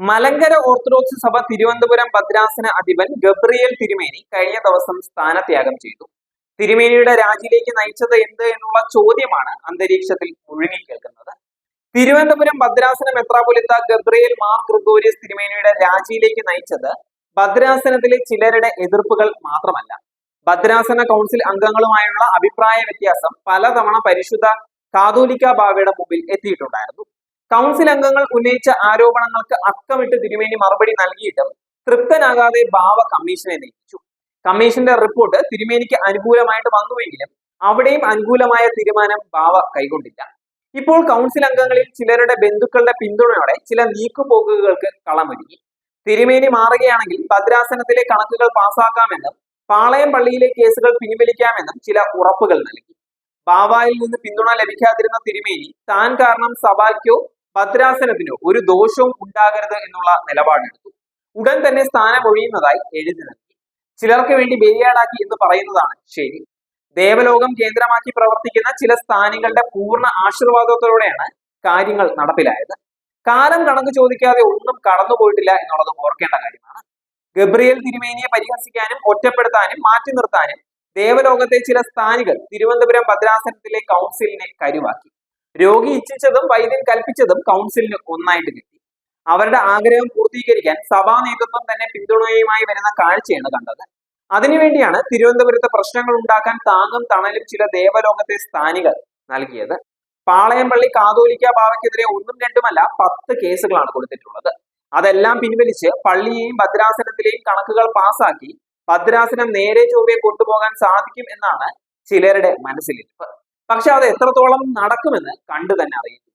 Malankara orthodox സഭ തിരുവനന്തപുരം ഭദ്രാസന അധിപൻ ഗബ്രിയേൽ തിരുമേനി കഴിഞ്ഞ ദിവസം സ്ഥാനത്യാഗം ചെയ്തു. തിരുമേനിയുടെ രാജിയിലേക്ക് നയിച്ചത് എന്ത് എന്നുള്ള ചോദ്യമാണ് അന്തരീക്ഷത്തിൽ മുഴുങ്ങിക്കേൾക്കുന്നത് തിരുവനന്തപുരം ഭദ്രാസന മെത്രാപൊലിത്ത ഗബ്രിയേൽ മാർ ഗ്രിഗോരിയസ് തിരുമേനിയുടെ രാജിയിലേക്ക് നയിച്ചത് ഭദ്രാസനത്തിലെ ചിലരുടെ എതിർപ്പുകൾ മാത്രമല്ല. ഭദ്രാസന കൗൺസിൽ അംഗങ്ങളുമായുള്ള അഭിപ്രായ വ്യത്യാസം പലതവണ പരിശുദ്ധ കാതോലിക്ക ബാവയുടെ മുമ്പിൽ എത്തിയിട്ടുണ്ടായിരുന്നു. കൗൺസിൽ അംഗങ്ങൾ ഉന്നയിച്ച ആരോപണങ്ങൾക്ക് അക്കമിട്ട് തിരുമേനി മറുപടി നൽകിയിട്ടും തൃപ്തനാകാതെ ഭാവ കമ്മീഷനെ നിയമിച്ചു കമ്മീഷന്റെ റിപ്പോർട്ട് തിരുമേനിക്ക് അനുകൂലമായിട്ട് വന്നുവെങ്കിലും അവിടെയും അനുകൂലമായ തീരുമാനം ഭാവ കൈകൊണ്ടില്ല ഇപ്പോൾ കൗൺസിൽ അംഗങ്ങളിൽ ചിലരുടെ ബന്ധുക്കളുടെ പിന്തുണയോടെ ചില നീക്കുപോക്കുകൾക്ക് കളമൊരുങ്ങി. തിരുമേനി മാറുകയാണെങ്കിൽ ഭദ്രാസനത്തിലെ കണക്കുകൾ പാസാക്കാമെന്നും പാളയം പള്ളിയിലെ കേസുകൾ പിൻവലിക്കാമെന്നും ചില ഉറപ്പുകൾ നൽകി. ബാവായിൽ നിന്ന് പിന്തുണ ലഭിക്കാതിരുന്ന തിരുമേനി താൻ കാരണം സഭയ്ക്കോ ഭദ്രാസനത്തിനോ ഒരു ദോഷവും ഉണ്ടാകരുത് എന്നുള്ള നിലപാടെടുത്തു. ഉടൻ തന്നെ സ്ഥാനം ഒഴിയുന്നതായി എഴുതി നൽകി. ചിലർക്ക് വേണ്ടി ബലിയാടാക്കി എന്ന് പറയുന്നതാണ് ശരി. ദേവലോകം കേന്ദ്രമാക്കി പ്രവർത്തിക്കുന്ന ചില സ്ഥാനികളുടെ പൂർണ ആശീർവാദത്തോടെയാണ് കാര്യങ്ങൾ നടപ്പിലായത്. കാലം കണക്ക് ചോദിക്കാതെ ഒന്നും കടന്നുപോയിട്ടില്ല എന്നുള്ളത് ഓർക്കേണ്ട കാര്യമാണ്. ഗബ്രിയേൽ തിരുമേനിയെ പരിഹസിക്കാനും ഒറ്റപ്പെടുത്താനും മാറ്റി നിർത്താനും ദേവലോകത്തെ ചില സ്ഥാനികൾ തിരുവനന്തപുരം ഭദ്രാസനത്തിലെ കൗൺസിലിനെ കരുവാക്കി. രോഗി ഇച്ഛിച്ചതും വൈദ്യൻ കൽപ്പിച്ചതും കൗൺസിലിന് ഒന്നായിട്ട് കിട്ടി. അവരുടെ ആഗ്രഹം പൂർത്തീകരിക്കാൻ സഭാ നേതൃത്വം തന്നെ പിന്തുണയുമായി വരുന്ന കാഴ്ചയാണ് കണ്ടത്. അതിനുവേണ്ടിയാണ് തിരുവനന്തപുരത്ത് പ്രശ്നങ്ങൾ ഉണ്ടാക്കാൻ താങ്ങും തണലും ചില ദേവലോകത്തെ സ്ഥാനികൾ നൽകിയത്. പാളയംപള്ളി കാതോലിക്ക ബാവയ്ക്കെതിരെ ഒന്നും രണ്ടുമല്ല പത്ത് കേസുകളാണ് കൊടുത്തിട്ടുള്ളത്. അതെല്ലാം പിൻവലിച്ച് പള്ളിയെയും ഭദ്രാസനത്തിലെയും കണക്കുകൾ പാസാക്കി ഭദ്രാസനം നേരെ ചൊവ്വെ കൊണ്ടുപോകാൻ സാധിക്കും എന്നാണ് ചിലരുടെ മനസ്സിലിരിപ്പ്. പക്ഷെ അത് എത്രത്തോളം നടക്കുമെന്ന് കണ്ടു തന്നെ അറിയില്ല.